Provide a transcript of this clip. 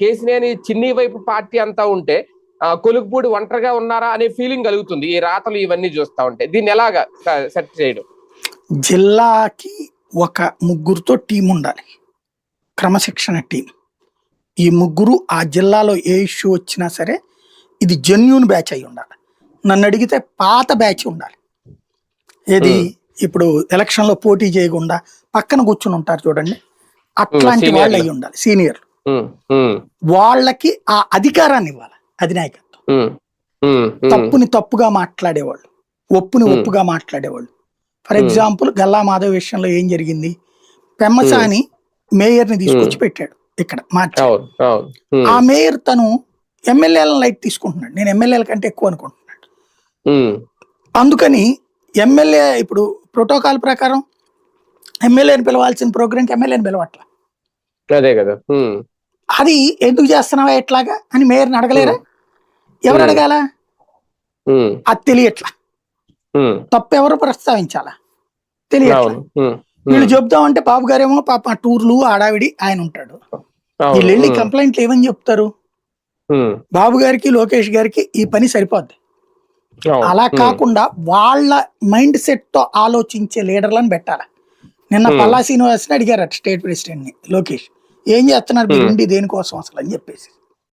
కేసినేని చిన్ని వైపు పార్టీ అంతా ఉంటే ఆ, కొలుకుపూడి ఒంటరిగా ఉన్నారా అనే ఫీలింగ్ కలుగుతుంది. ఈ రాతలు ఇవన్నీ చూస్తా ఉంటే. దీన్ని ఎలాగా సెట్ చేయడం? జిల్లాకి ఒక ముగ్గురుతో టీం ఉండాలి. క్రమశిక్షణ టీం. ఈ ముగ్గురు ఆ జిల్లాలో ఏ ఇష్యూ వచ్చినా సరే ఇది జెన్యున్ బ్యాచ్ అయి ఉండాలి. నన్ను అడిగితే పాత బ్యాచ్ ఉండాలి. ఏది? ఇప్పుడు ఎలక్షన్లో పోటీ చేయకుండా పక్కన కూర్చుని ఉంటారు చూడండి. అట్లాంటి వాళ్ళు. అయి ఉండాలి. సీనియర్ ఉమ్, ఉమ్, వాళ్ళకి ఆ అధికారాన్ని ఇవ్వాలి అధినాయకత్వం. తప్పుని తప్పుగా మాట్లాడేవాళ్ళు ఒప్పుని. ఒప్పుగా మాట్లాడేవాళ్ళు. ఫర్. ఎగ్జాంపుల్ గల్లా మాధవ్ విషయంలో ఏం జరిగింది? పెమ్మసాని మేయర్ని తీసుకొచ్చి పెట్టాడు ఇక్కడ మార్చాడు ఉమ్, ఆ మేయర్ తను ఎమ్మెల్యేలను లైట్ తీసుకుంటున్నాడు. నేను ఎమ్మెల్యేల కంటే ఎక్కువ అనుకుంటున్నాడు. అందుకని ఎమ్మెల్యే ఇప్పుడు ప్రోటోకాల్ ప్రకారం ఎమ్మెల్యేని పిలవాల్సిన ప్రోగ్రామ్కి ఎమ్మెల్యేని పిలవట్ల. అదే కదా. అది ఎందుకు చేస్తున్నావా ఎట్లాగా అని మేయర్ని అడగలేరా? ఎవరు. అడగాల? అది తెలియట్లా. తప్పు ఎవరు ప్రస్తావించాలా? తెలియట్లా. వీళ్ళు ఉమ్, చెప్దామంటే బాబు గారేమో పాప టూర్లు ఆడావిడి ఆయన ఉంటాడు. వీళ్ళు వెళ్ళి కంప్లైంట్లు ఏమని చెప్తారు? బాబు గారికి లోకేష్ గారికి ఈ పని సరిపోద్ది. అలా కాకుండా వాళ్ళ మైండ్ సెట్తో ఆలోచించే లీడర్లను పెట్టాలి? నిన్న. పల్లా శ్రీనివాస్ని అడిగారట స్టేట్ ప్రెసిడెంట్ని లోకేష్. ఏం చేస్తున్నారు మీరు. ఉండి దేనికోసం అసలు అని చెప్పేసి